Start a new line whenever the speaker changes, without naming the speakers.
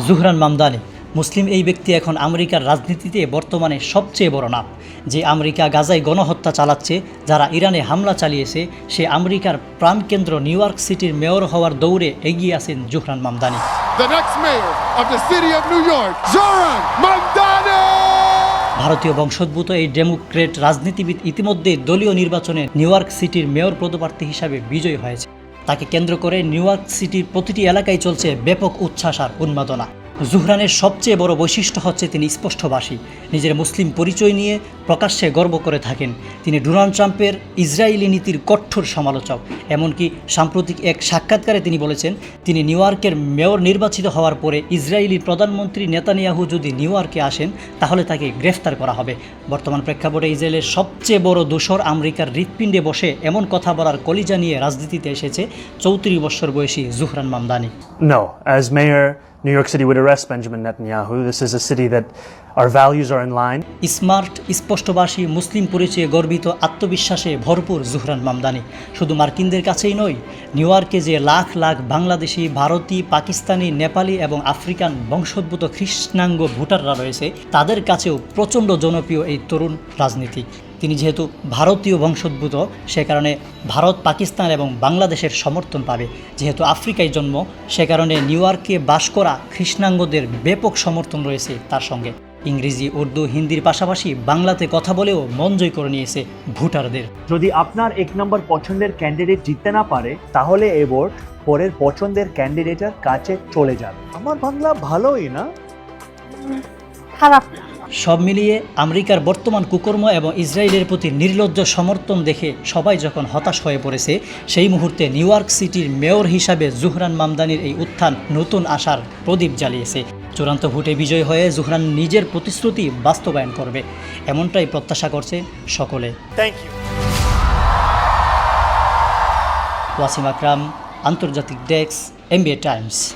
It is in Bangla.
জুহরান মামদানি মুসলিম এই ব্যক্তি এখন আমেরিকার রাজনীতিতে বর্তমানে সবচেয়ে বড় নাম যে আমেরিকা গাজায় গণহত্যা চালাচ্ছে যারা ইরানে হামলা চালিয়েছে সে আমেরিকার প্রাণকেন্দ্র নিউ ইয়র্ক সিটির মেয়র হওয়ার দৌড়ে এগিয়ে আছেন জুহরান মামদানি! ভারতীয় বংশোদ্ভূত এই ডেমোক্রেট রাজনীতিবিদ ইতিমধ্যে দলীয় নির্বাচনে নিউ ইয়র্ক সিটির মেয়র পদপ্রার্থী হিসাবে বিজয়ী হয়েছে। তাকে কেন্দ্র করে নিউ ইয়র্ক সিটির প্রতিটি এলাকায় চলছে ব্যাপক উচ্ছ্বাস আর উন্মাদনা। জুহরানের সবচেয়ে বড় বৈশিষ্ট্য হচ্ছে তিনি স্পষ্টভাষী। নিজের মুসলিম পরিচয় নিয়ে প্রকাশ্যে গর্ব করে থাকেন। তিনি ডোনাল্ড ট্রাম্পের ইসরায়েলি নীতির কঠোর সমালোচক। এমনকি সাম্প্রতিক এক সাক্ষাৎকারে তিনি বলেছেন তিনি নিউ ইয়র্কের মেয়র নির্বাচিত হওয়ার পরে ইসরায়েলি প্রধানমন্ত্রী নেতানিয়াহু যদি নিউ ইয়র্কে আসেন তাহলে তাকে গ্রেফতার করা হবে। বর্তমান প্রেক্ষাপটে ইসরায়েলের সবচেয়ে বড় দোসর আমেরিকার হৃৎপিণ্ডে বসে এমন কথা বলার কলিজা নিয়ে রাজনীতিতে এসেছে চৌত্রিশ বছর বয়সী Zohran Mamdani.
No, New York City would arrest Benjamin Netanyahu. This is a city that our values are in line.
Smart, স্পষ্টভাষী, মুসলিম পরিচয়ে গর্বিত আত্মবিশ্বাসে ভরপুর জুহরান মামদানি। শুধু মার্কিনদের কাছেই নয়, নিউ ইয়র্কে যে লাখ লাখ বাংলাদেশি, ভারতী, পাকিস্তানি, নেপালি এবং আফ্রিকান বংশোদ্ভূত খ্রিস্টাঙ্গ ভোটাররা রয়েছে, তাদের কাছেও প্রচণ্ড জনপ্রিয় এই তরুণ রাজনীতিক তিনি যেহেতু ভারতীয় বংশোদ্ভূত, সে কারণে ভারত, পাকিস্তান এবং বাংলাদেশের সমর্থন পাবে। যেহেতু আফ্রিকায় জন্ম, সে কারণে নিউ ইয়র্কে বাস করা কৃষ্ণাঙ্গদের ব্যাপক সমর্থন রয়েছে তার সঙ্গে। ইংরেজি উর্দু হিন্দির পাশাপাশি বাংলাতে কথা বলেও মন জয় করে নিয়েছে ভোটারদের।
যদি আপনার এক নম্বর পছন্দের ক্যান্ডিডেট জিততে না পারে তাহলে এ ভোট পরের পছন্দের ক্যান্ডিডেটের কাছে চলে যাবে। আমার বাংলা ভালোই না?
খারাপ
সব মিলিয়ে আমেরিকার বর্তমান কুকর্ম এবং ইসরায়েলের প্রতি নির্লজ্জ সমর্থন দেখে সবাই যখন হতাশ হয়ে পড়েছে সেই মুহূর্তে নিউ ইয়র্ক সিটির মেয়র হিসাবে জুহরান মামদানির এই উত্থান নতুন আশার প্রদীপ জ্বালিয়েছে। চূড়ান্ত ভোটে বিজয় হয়ে জুহরান নিজের প্রতিশ্রুতি বাস্তবায়ন করবে এমনটাই প্রত্যাশা করছে সকলে।
থ্যাংক ইউ
ওয়াসিম আকরাম আন্তর্জাতিক ডেস্ক এমবিএ টাইমস।